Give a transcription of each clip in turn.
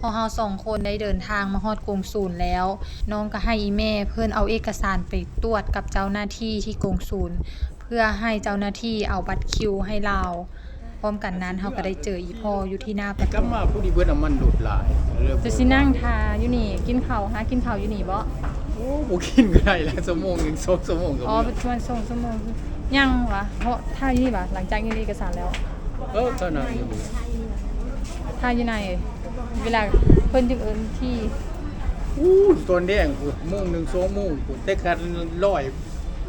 พอเฮาสองคนได้เดินทางมาฮอดกงศูนย์แล้ว น้องก็ให้อีแม่เพิ่นเอาเอกสารไปตรวจกับเจ้าหน้าที่ที่กงศูนย์เพื่อให้เจ้าหน้าที่เอาบัตรคิวให้เราพร้อมกันนั้นเฮาก็ได้เจออีพ่ออยู่ที่หน้าประกลัตูบมาผู้ดีเบิดน้ำมันดูดหลายเริ่มจะสินั่งทาอยู่นี่กินข้าวหากินข้าวอยู่นี่บ่โอ้บ่กินก็ได้แล้วชั่วโมงหนึงสองชั่วโมงก็อ๋อบ่เป็นชวนส่งชั่วโมงยังวะเพราะท่าอยู่นี่บ่หลังจากยื่นเอกสารแล้ว เออเท่านั้นอยู่ท่าอยู่ไหน เวลาเพิ่นจึงเอิ้นที่อู้ตอนแดงพูดโมงหนึงสองโมงพูดแต่คันร้อย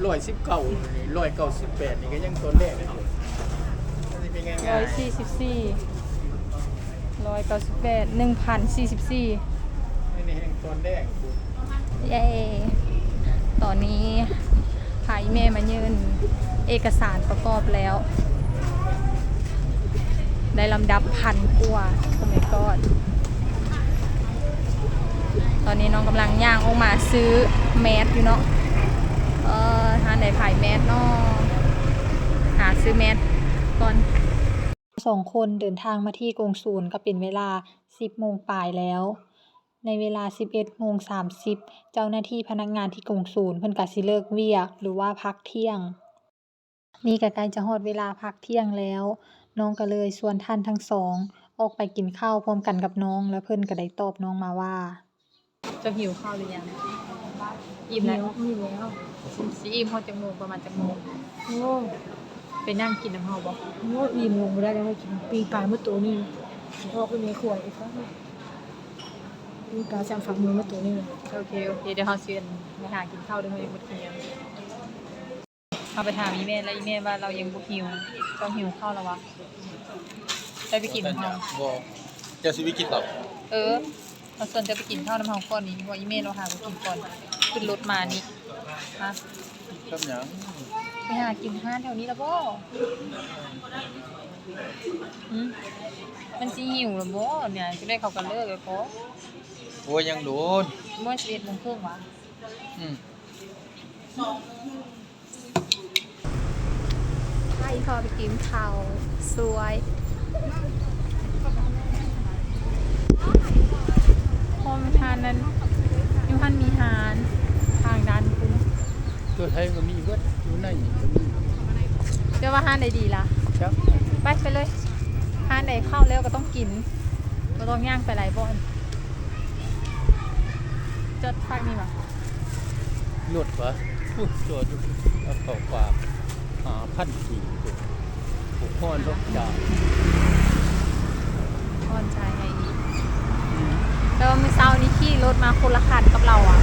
ร้อยสิบเก้านี่ร้อยเก้าสิบแปดนี่ก็ยังตอนแดงเลยพูดมันสิเป็นไงร้อยสี่สิบสี่ร้อยเก้าสิบแปดหนึ่งพันสี่สิบสี่นี่นี่แห่งตอนแดงพูดเย้ตอนนี้พายแม่มายื่นเอกสารประกอบแล้ว ได้ลำดับพันกว่าโอ้ my god ต อนนี้น้องกำลังย่างออกมาซื้อแมสอยู่เนาะเออทานไหนขายแมสเนาะหาซื้อแมสก่อนสองคนเดินทางมาที่กงศูนย์ก็เป็นเวลา 10โมงปลายแล้ว ในเวลา 11โมง30 เจ้าหน้าที่พนักงานที่กงศูนย์เพิ่นก็สิเลิกเวียกหรือว่าพักเที่ยง นี่ก็ใกล้จะฮอดเวลาพักเที่ยงแล้ว น้องก็เลยชวนท่านทั้งสอง ออกไปกินข้าวพร้อมกันกับน้อง แล้วเพิ่นก็ได้ตอบน้องมาว่า จะหิวข้าวหรือยังอิ่มแล้วมีแล้วสิอิ่มฮอดจังโมงประมาณจังโมงโอ้ไปนั่งกินน้ำเฮาบ่โหอิ่มลงไม่ได้แล้วให้กินปีกายเมื่อตัวนี้พ่อก็มีขวดอีกครั้งปีกายจำฝักมือเมื่อตัวนี้โอเคโอเคเดี๋ยวเฮาสิกันไปหากินข้าวเด้อเฮายังบ่กินหยังเอาไปถามอีแม่แล้วอีแม่ว่าเรายังบ่หิวต้องหิวข้าวแล้ววะได้ไปกินน้ำเฮาบ่เจ้าสิวิกินหรอเออ เราส่วนจะไปกินข้าวน้ำเฮาก่อนนี่เพราะว่าอีเมลเราหาไปกินก่อนขึ้นรถมานี่มาครับหยังไปหากินห้านแถวนี้แล้วบ่หืมมันสิหิวแล้วบ่เนี่ยจะได้เขากันเลิกเลยพอโอ้ยังโดนเมื่อ11โมงครึ่งวะอืมให้พอไปกินข้าวสวยพอ มาทานนั้นอยูฮันมีหารทางด้านคุณตัวไทยก็มีเบิดอยู่ในนี่ก็มีเดี๋ยวว่าห้านใดดีล่ะ ครับไปไปเลยห้านใดเข้าแล้วก็ต้องกินก็ต้องย่างไปหลายบ่อนจดภาคนี้วะรถวะพูดตัวอยู่เอาเข้าฝากหาพันกี่ตัวผูกพรรถจ่ายพรชายไงอีกแต่ว่ามื้อเช้านี้ขี่ รถมาคนละคันกับเราอะ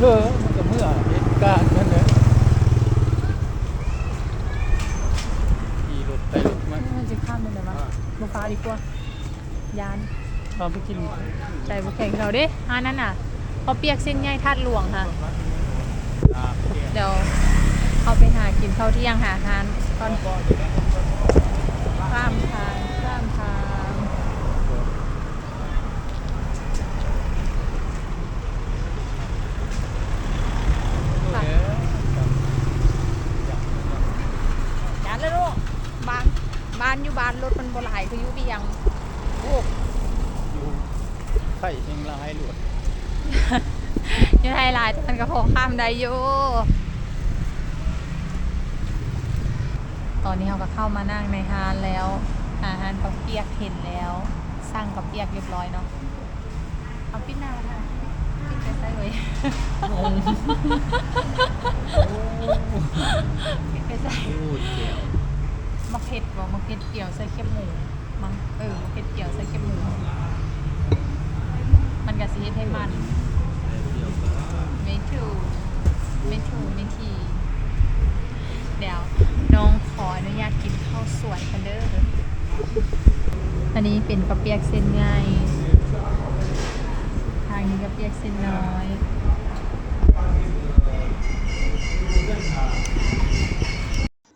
เออมันก็เมื่อเหตุการณ์นั่นแหละขี่รถไปรถมามันจะข้ามเลยไหมวะบุฟ้าดีกว่ายานพาไปกินใจบุแข่งเราเด้ห้านั่นน่ะพอเปียกเส้นใหญ่ทัดหลวงค่ะอ่าเนี่ยเดี๋ยวเขาไปหากินข้าวเที่ยงหาอาหารก่อนข้ามทางข้ามทางยานเลยลูกบ้านบ้านอยู่บ้านรถมันบ่หลาย คืออยู่เบียงโอ้อยู่ไข่เชียงรายหลวดอยู่ไทยหลายแต่มันก็พอข้ามได้อยู่ตอนนี้เราก็เข้ามานั่งในฮานแล้วอาหารกับเปียกเห็นแล้วสั่งกับเปียกเรียบร้อยเนาะเอาปิ้นหน้าค่ะปิ้นไปใส่เลยปิ้นไปใส่พูดเกี่ยวมะเผ็ดบอกมะเผ็ดเกี่ยวใส่เค็มหมู มั้งเออเผ็ดเกี่ยวใส่เค็มหมูมันก็สิเฮ็ดให้มันไม่ถูกไม่ถูกไม่ทีเดี๋ยวน้องขออนุญาตกินข้าวสวยกันเด้ออันนี้เป็นกระเปียกเส้นใหญ่ทางนี้กระเปียกเส้นน้อย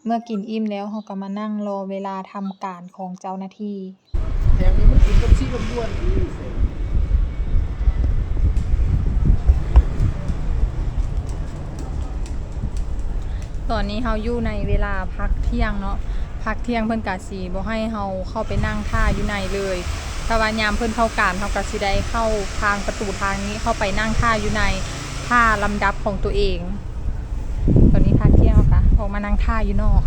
เมื่อกินอิ่มแล้วเราก็มานั่งรอเวลาทำการของเจ้าหน้าที่ แถมนี้มันกินกับซี่กับด้วนอีกตอนนี้เฮาอยู่ในเวลาพักเที่ยงเนาะพักเที่ยงเพิ่นกะสีบ่ให้เฮาเข้าไปนั่งท่าอยู่ในเลยเพถ้าว่ายามเพิ่นเข้าการเขาก็สิได้เข้าทางประตูทางนี้เข้าไปนั่งท่าอยู่ในท่าลำดับของตัวเอง ตอนนี้พักเที่ยงแล้วค่ะ ออกมานั่งท่าอยู่นอก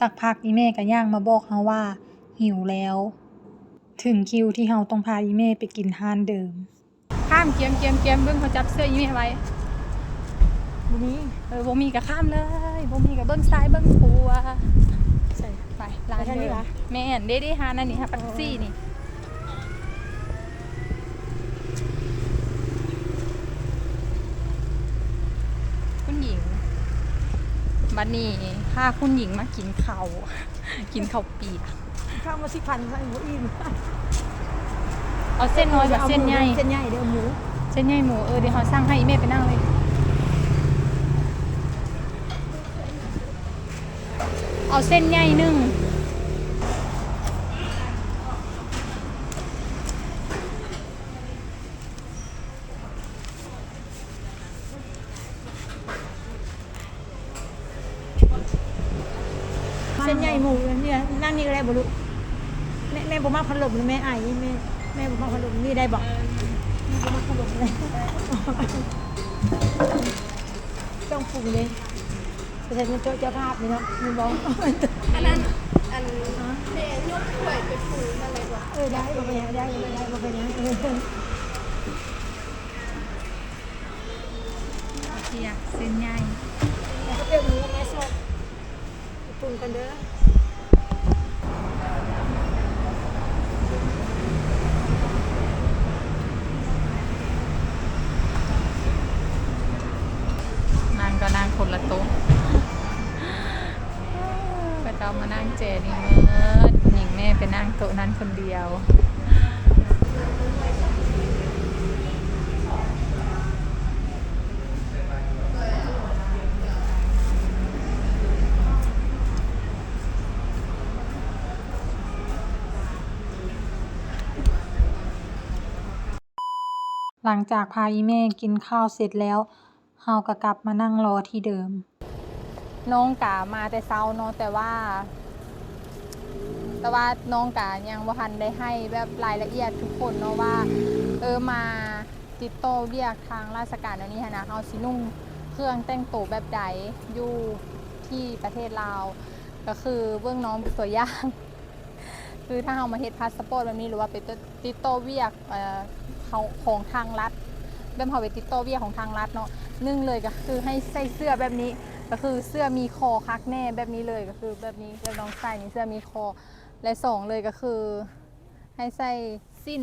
สักพักอีเม่ก็ย่างมาบอกเฮาว่า หิวแล้ว ถึงคิวที่เฮาต้องพาอีเม่ไปกินห้านเดิม ข้ามเกียมเกียมเกียมเบิ้งเขาจับเสื้ออีเม่ไว้บุนี้เออบ่มีก็ข้ามเลยบ่มีก็เบิ้งซ้ายเบิ้งขวาใส่ไปร้านไปทางนี้เดิมเหรอแม่นเด้เด้ฮานั่นนี่ฮะปักซี่นี่ คุณหญิง บัดนี้พาคุณหญิงมากินข้าว กินข้าวเปียกข้าวมาสิพันใส่หมูอิ่มเอาเส้นน้อยกับเส้นใหญ่เส้นใหญ่เดี๋ยวหมูเส้นใหญ่หมูเออเดี๋ยวเขาสร้างให้อีเม่ไปนั่งเลยเอาเส้นใหญ่หนึ่ง เส้นใหญ่หมูเนี่ยนั่งนี่ก็ได้บ่ลูกแม่แม่บ่มาพัดลมเลยแม่ไอ้แม่แม่บ่มาพัดลมนี่ได้บอกแม่บ่มาพัดลมเลย ต้องปรุงเลยแต่ฉันเจ้าเจ้าภาพนี่เนาะมันบอกอันนั้นอันเด็ยกถ้วยไปปรุงอะไรบอกเออได้บ่เป็นหยังได้บ่ได้บ่เป็นหยังเออเปียเส้นใหญ่แล้วก็เปรี้ยวหมูแม่สดปรุงกันเด้อ นางก็นั่งคนละโต๊ะก็จะเอามานั่งเจนี่เมื่อหญิงแม่ไปนั่งโต๊ะนั้น คนเดียว หลังจากพาอีเม่กินข้าวเสร็จแล้วเฮาก็กลับมานั่งรอที่เดิม น้องกามาแต่เช้าเนาะแต่ว่า แต่ว่าน้องกายังบ่ทันได้ให้แบบรายละเอียดทุกคนเนาะว่า เออมาติดต่อเรียกทางราชการอันนี้นะเฮาสินุ่งเครื่องแต่งตัวแบบใดอยู่ที่ประเทศลาวก็คือเบื้องน้องเป็นตัวอย่างคือถ้าเรามาเฮ็ดพาสปอร์ตแบบนี้หรือว่าไปติดต่อเวียกเอ่อเขาของทางรัฐแบบเขาไปติดต่อเวียกของทางรัฐเนาะนึ่งเลยก็คือให้ใส่เสื้อแบบนี้ ก็คือเสื้อมีคอคักแน่แบบนี้เลยก็คือแบบนี้แบบน้องใส่นี่เสื้อมีคอ และสองเลยก็คือ ให้ใส่สิ้น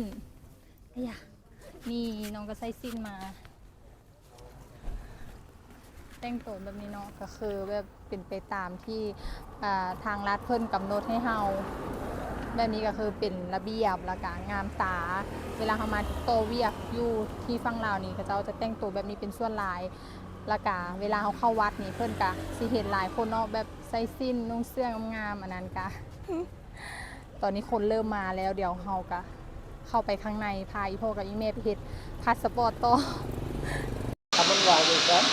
ไอ้ยะนี่น้องก็ใส่สิ้นมา แต่งตัวแบบนี้เนาะก็คือแบบเป็นไปตามที่อ่าทางรัฐเพิ่นกำหนดให้เฮาแบบนี้ก็คือเป็นระเบียบและการงามตา เวลาเฮามาติดโตอเวียกอยู่ที่ฝั่งลาวนี่ก็เจ้าจะแต่งตัวแบบนี้เป็นส่วนหลายและกาเวลาเขาเข้าวัดนี่เพิ่นกะสิเห็นหลายคนเนาะแบบใส่สิ้นนุ่งเสื้องามๆอันนั้นกะ ตอนนี้คนเริ่มมาแล้วเดี๋ยวเฮากะเข้าไปข้างในพาอีพ่อกับอีเมไปเฮ็ดพาสปอร์ตต่อทำมันวายเลยครับ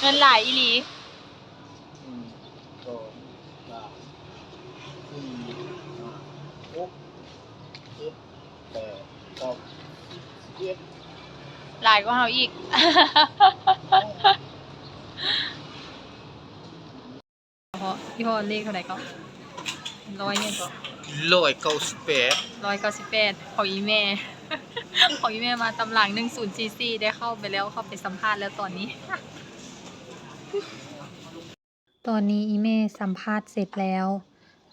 เงินหลายอีหลีอืมสองสามสี่ห้าหกเจ็ดแปดเก้าสิบเอ็ดหลายกว่าเฮาอีกพอพี่พอเลขเท่าไหร่ก็ ร้อยเนี่ยก็ร้อยเก้าสิบแปดร้อยเก้าสิบแปดของอีแม่ ของอีแม่มาตำหลังหนึ่งศูนย์ซีซีได้เข้าไปแล้วเข้าไปสัมภาษณ์แล้วตอนนี้ ตอนนี้อีเม่สัมภาษณ์เสร็จแล้ว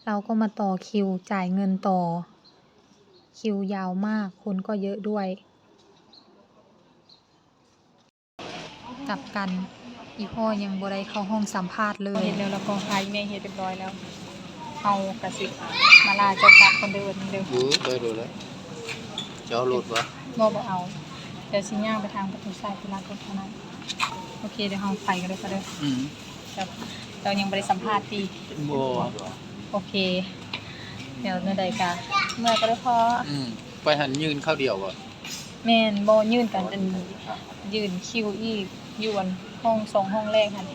เราก็มาต่อคิวจ่ายเงินต่อ คิวยาวมากคนก็เยอะด้วย กลับกันอีพ่อยังบ่ได้เข้าห้องสัมภาษณ์เลยเห็นแล้วแล้วก็พายแม่เฮ็ดเรียบร้อยแล้ว เอากระสิมาลาเจ้าค่ะคนเดินเดินรู้เคยดูแล้วเจ้าหลุดวะบ่บ่เอาเดี๋ยวสิย่างไปทางประตูซ้ายไปลานรถเท่านั้นโอเคเดี๋ยวเราไปกันเลยค่ะเด้ออืมครับเรายังบ่ได้สัมภาษณ์ตีโม่โอเค เดี๋ยวเมื่อใดกะเมื่อก็ได้พออืมไปหันยืนเข้าวเดียวอะแม่นบ่ยื่นกันจนยืนคิวอีกอยู่บนห้องสองห้องแรกหั่น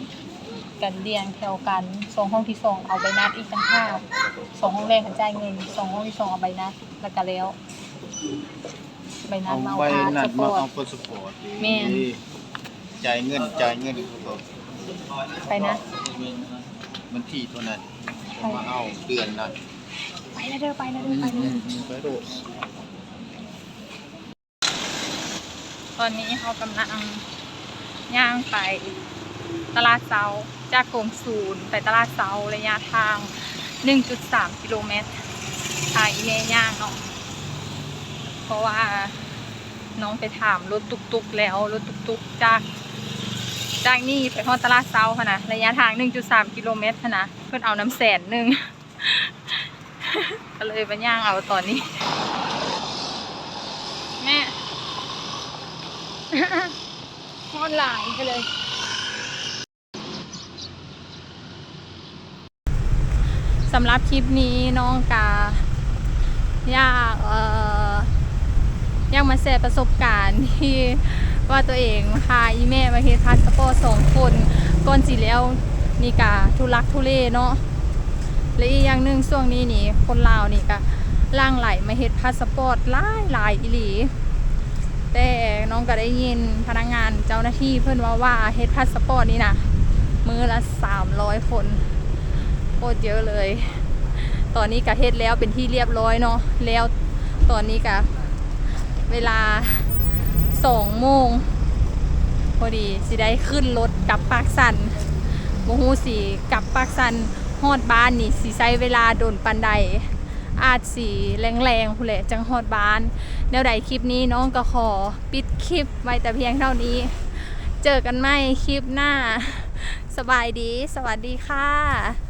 กันเรียงแถวกันสองห้องที่สองเอาใบนัดอีกต่างหากสองห้องแรกเขาจ่ายเงินสองห้องที่สองเอาใบนัดแล้วก็แล้ว ใบนัเอาดมาเอาใบพาสนัดปมาอร์เอาตพาสปอร์ตแม่นจ่ายเงินจ่ายเงินเขาไปนะ มันที่เท่านั้นเขามาเอาเดือนนั้นไปแล้วเด้อไปแล้วเด้อไปแล้วเด้อไปโดดตอนนี้เขากำลังย่างไปตลาดเซา จากโกงศูนย์ไปตลาดเซาระยะทาง 1.3 กิโลเมตรทางอีเมย่างเนาะเพราะว่าน้องไปถามรถตุกๆแล้วรถตุกๆจากจากนี่ไปฮอดตลาดเซาค่ะนะระยะทาง 1.3 กิโลเมตรค่ะนะเพื่อนเอาน้ำแสนหนึ่งก็เลยไปย่างเอาตอนนี้ แม่ฮอดหลายไปเลย สำหรับคลิปนี้น้องกาอยากเอ่ออยากมาแชร์ประสบการณ์ที่ว่าตัวเองพาอีแม่มาเฮ็ดพาสปอร์ตสองคนก่อนสิแล้วนี่กาทุลักทุเลเนาะและอีกอย่างหนึ่งช่วงนี้นี่คนลาวนี่ก็ล่างไหลมาเฮ็ดพาสปอร์ตหลายหลายอีหลี แต่น้องก็ได้ยินพนักงานเจ้าหน้าที่เพื่อนว่าว่าเฮ็ดพาสปอร์ตนี่นะมือละ300คน โคตรเยอะเลย ตอนนี้ก็เฮ็ดแล้วเป็นที่เรียบร้อยเนาะแล้วตอนนี้ก็เวลาสองโมงพอดีสิได้ขึ้นรถกลับปากสันโมฮูสีกลับปากสันฮอดบ้านนี่สิใช้เวลาโดนปันใดอาจสีแรงๆพูนแหละจังฮอดบ้านแนวใดคลิปนี้น้องก็ขอปิดคลิปไว้แต่เพียงเท่านี้ เจอกันใหมคลิปหน้า สบายดี สวัสดีค่ะ